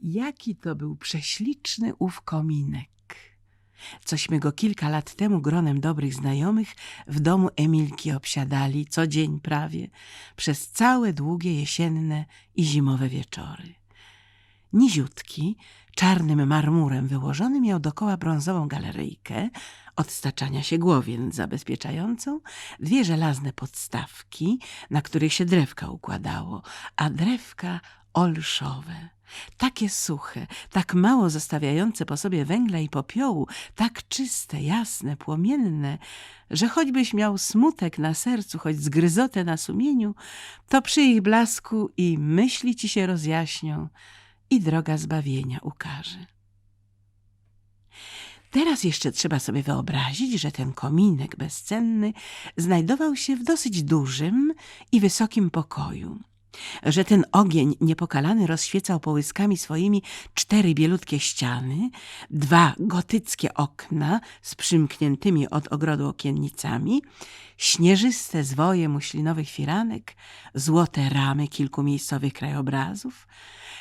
Jaki to był prześliczny ów kominek. Cośmy go kilka lat temu gronem dobrych znajomych w domu Emilki obsiadali co dzień prawie, przez całe długie jesienne i zimowe wieczory. Niziutki, czarnym marmurem wyłożony miał dokoła brązową galeryjkę, od staczania się głowien zabezpieczającą, dwie żelazne podstawki, na których się drewka układało, a drewka olszowe. Takie suche, tak mało zostawiające po sobie węgla i popiołu, tak czyste, jasne, płomienne, że choćbyś miał smutek na sercu, choć zgryzotę na sumieniu, to przy ich blasku i myśli ci się rozjaśnią i droga zbawienia ukaże. Teraz jeszcze trzeba sobie wyobrazić, że ten kominek bezcenny znajdował się w dosyć dużym i wysokim pokoju że ten ogień niepokalany rozświecał połyskami swoimi cztery bielutkie ściany, dwa gotyckie okna z przymkniętymi od ogrodu okiennicami, śnieżyste zwoje muślinowych firanek, złote ramy kilku miejscowych krajobrazów,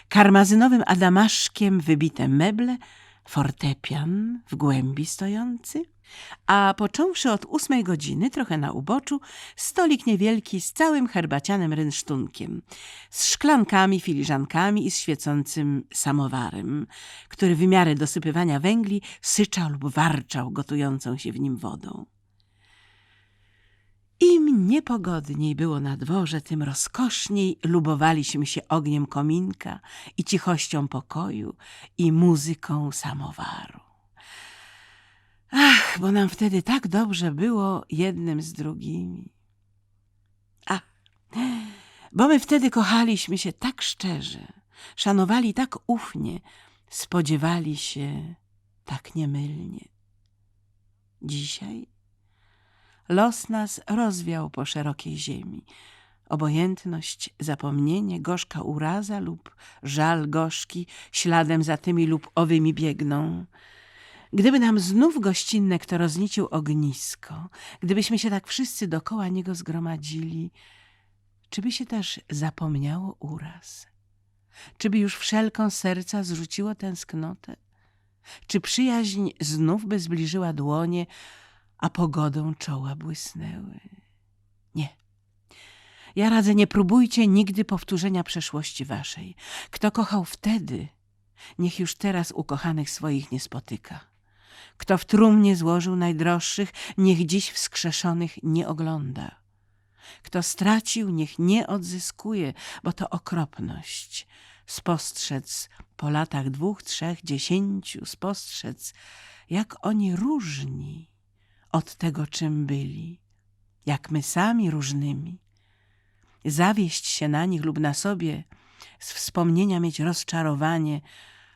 karmazynowym adamaszkiem wybite meble, fortepian w głębi stojący – a począwszy od ósmej godziny, trochę na uboczu, stolik niewielki z całym herbacianym rynsztunkiem, z szklankami, filiżankami i z świecącym samowarem, który w miarę dosypywania węgli syczał lub warczał gotującą się w nim wodą. Im niepogodniej było na dworze, tym rozkoszniej lubowaliśmy się ogniem kominka i cichością pokoju i muzyką samowaru. Ach, bo nam wtedy tak dobrze było jednym z drugimi. Ach, bo my wtedy kochaliśmy się tak szczerze, szanowali tak ufnie, spodziewali się tak niemylnie. Dzisiaj los nas rozwiał po szerokiej ziemi. Obojętność, zapomnienie, gorzka uraza lub żal gorzki śladem za tymi lub owymi biegną – Gdyby nam znów gościnne kto roznicił ognisko, gdybyśmy się tak wszyscy dokoła niego zgromadzili, czy by się też zapomniało uraz? Czy by już wszelką serca zrzuciło tęsknotę? Czy przyjaźń znów by zbliżyła dłonie, a pogodą czoła błysnęły? Nie. Ja radzę, nie próbujcie nigdy powtórzenia przeszłości waszej. Kto kochał wtedy, niech już teraz ukochanych swoich nie spotyka. Kto w trumnie złożył najdroższych, niech dziś wskrzeszonych nie ogląda. Kto stracił, niech nie odzyskuje, bo to okropność. Spostrzec po latach dwóch, trzech, dziesięciu, spostrzec, jak oni różni od tego, czym byli, jak my sami różnymi. Zawieść się na nich lub na sobie, z wspomnienia mieć rozczarowanie,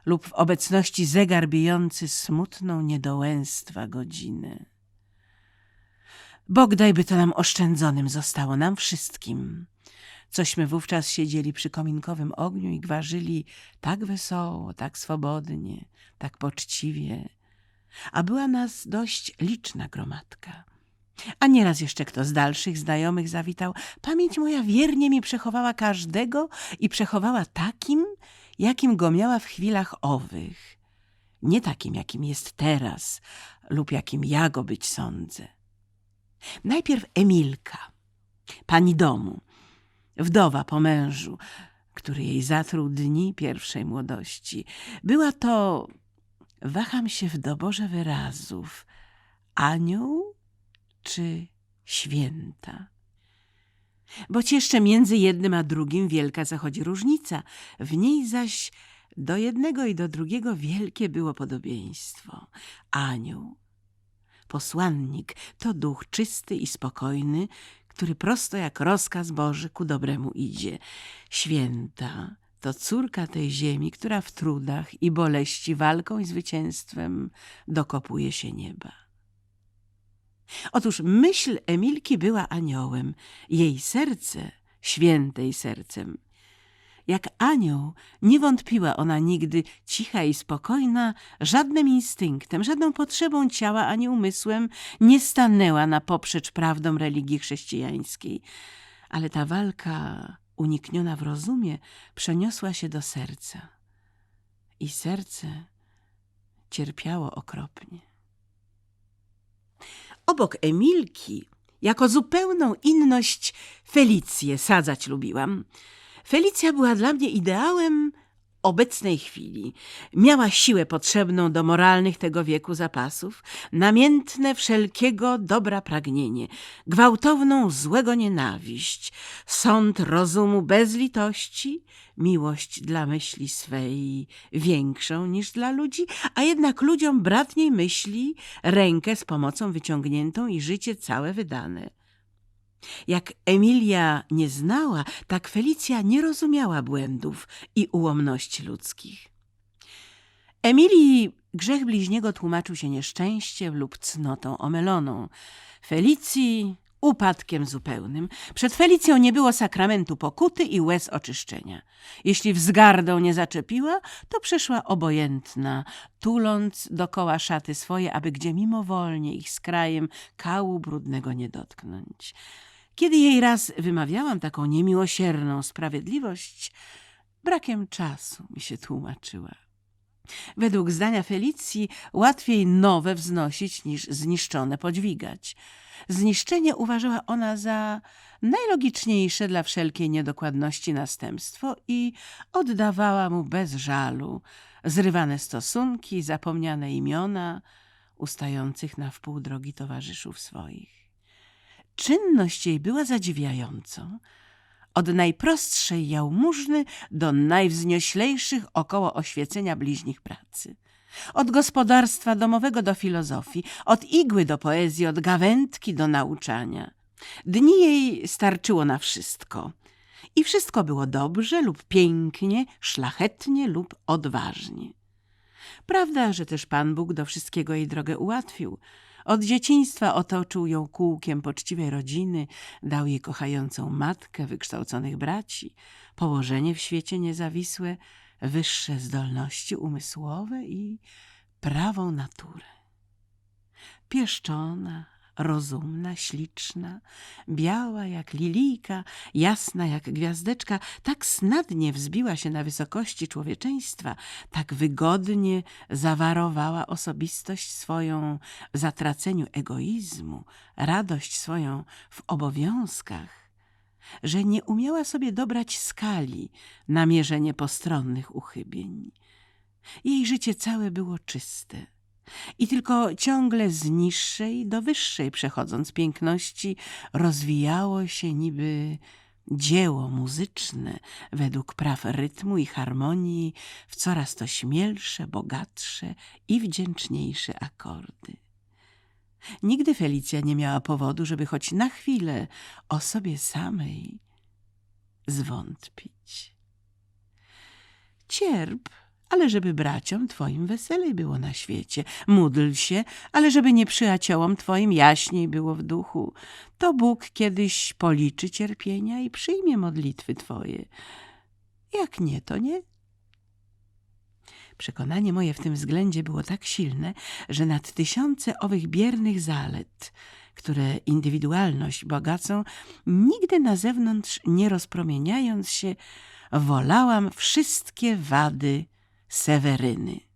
lub w obecności zegar bijący smutną niedołęstwa godzinę. Bog dajby to nam oszczędzonym zostało, nam wszystkim. Cośmy wówczas siedzieli przy kominkowym ogniu i gwarzyli tak wesoło, tak swobodnie, tak poczciwie, a była nas dość liczna gromadka. A nieraz jeszcze kto z dalszych znajomych zawitał. Pamięć moja wiernie mi przechowała każdego i przechowała takim, jakim go miała w chwilach owych, nie takim, jakim jest teraz lub jakim ja go być sądzę. Najpierw Emilka, pani domu, wdowa po mężu, który jej zatruł dni pierwszej młodości. Była to, waham się w doborze wyrazów, anioł czy święta? Boć jeszcze między jednym a drugim wielka zachodzi różnica, w niej zaś do jednego i do drugiego wielkie było podobieństwo. Anioł, posłannik, to duch czysty i spokojny, który prosto jak rozkaz Boży ku dobremu idzie. Święta to córka tej ziemi, która w trudach i boleści, walką i zwycięstwem dokopuje się nieba. Otóż myśl Emilki była aniołem, jej serce świętej sercem. Jak anioł nie wątpiła ona nigdy, cicha i spokojna, żadnym instynktem, żadną potrzebą ciała ani umysłem nie stanęła na poprzecz prawdom religii chrześcijańskiej. Ale ta walka, unikniona w rozumie, przeniosła się do serca. i serce cierpiało okropnie. Obok Emilki, jako zupełną inność, Felicję sadzać lubiłam. Felicja była dla mnie ideałem obecnej chwili. Miała siłę potrzebną do moralnych tego wieku zapasów, namiętne wszelkiego dobra pragnienie, gwałtowną złego nienawiść, sąd rozumu bez litości, miłość dla myśli swej większą niż dla ludzi, a jednak ludziom bratniej myśli, rękę z pomocą wyciągniętą i życie całe wydane. Jak Emilia nie znała, tak Felicja nie rozumiała błędów i ułomności ludzkich. Emilii grzech bliźniego tłumaczył się nieszczęściem lub cnotą omyloną. Felicji upadkiem zupełnym. Przed Felicją nie było sakramentu pokuty i łez oczyszczenia. Jeśli wzgardą nie zaczepiła, to przeszła obojętna, tuląc dokoła szaty swoje, aby gdzie mimowolnie ich z krajem kału brudnego nie dotknąć. Kiedy jej raz wymawiałam taką niemiłosierną sprawiedliwość, brakiem czasu mi się tłumaczyła. Według zdania Felicji łatwiej nowe wznosić niż zniszczone podźwigać. Zniszczenie uważała ona za najlogiczniejsze dla wszelkiej niedokładności następstwo i oddawała mu bez żalu zrywane stosunki, zapomniane imiona ustających na wpół drogi towarzyszów swoich. Czynność jej była zadziwiającą. Od najprostszej jałmużny do najwznioślejszych około oświecenia bliźnich pracy. Od gospodarstwa domowego do filozofii, od igły do poezji, od gawędki do nauczania. Dni jej starczyło na wszystko. I wszystko było dobrze lub pięknie, szlachetnie lub odważnie. Prawda, że też Pan Bóg do wszystkiego jej drogę ułatwił. Od dzieciństwa otoczył ją kółkiem poczciwej rodziny, dał jej kochającą matkę, wykształconych braci, położenie w świecie niezawisłe, wyższe zdolności umysłowe i prawą naturę. Pieszczona, rozumna, śliczna, biała jak lilijka, jasna jak gwiazdeczka, tak snadnie wzbiła się na wysokości człowieczeństwa, tak wygodnie zawarowała osobistość swoją w zatraceniu egoizmu, radość swoją w obowiązkach, że nie umiała sobie dobrać skali na mierzenie postronnych uchybień. Jej życie całe było czyste i tylko ciągle z niższej do wyższej przechodząc piękności rozwijało się niby dzieło muzyczne według praw rytmu i harmonii w coraz to śmielsze, bogatsze i wdzięczniejsze akordy. Nigdy Felicja nie miała powodu, żeby choć na chwilę o sobie samej zwątpić. Cierp, ale żeby braciom twoim weselej było na świecie. Módl się, ale żeby nieprzyjaciołom twoim jaśniej było w duchu. To Bóg kiedyś policzy cierpienia i przyjmie modlitwy twoje. Jak nie, to nie. Przekonanie moje w tym względzie było tak silne, że nad tysiące owych biernych zalet, które indywidualność bogacą, nigdy na zewnątrz nie rozpromieniając się, wolałam wszystkie wady Seweryny.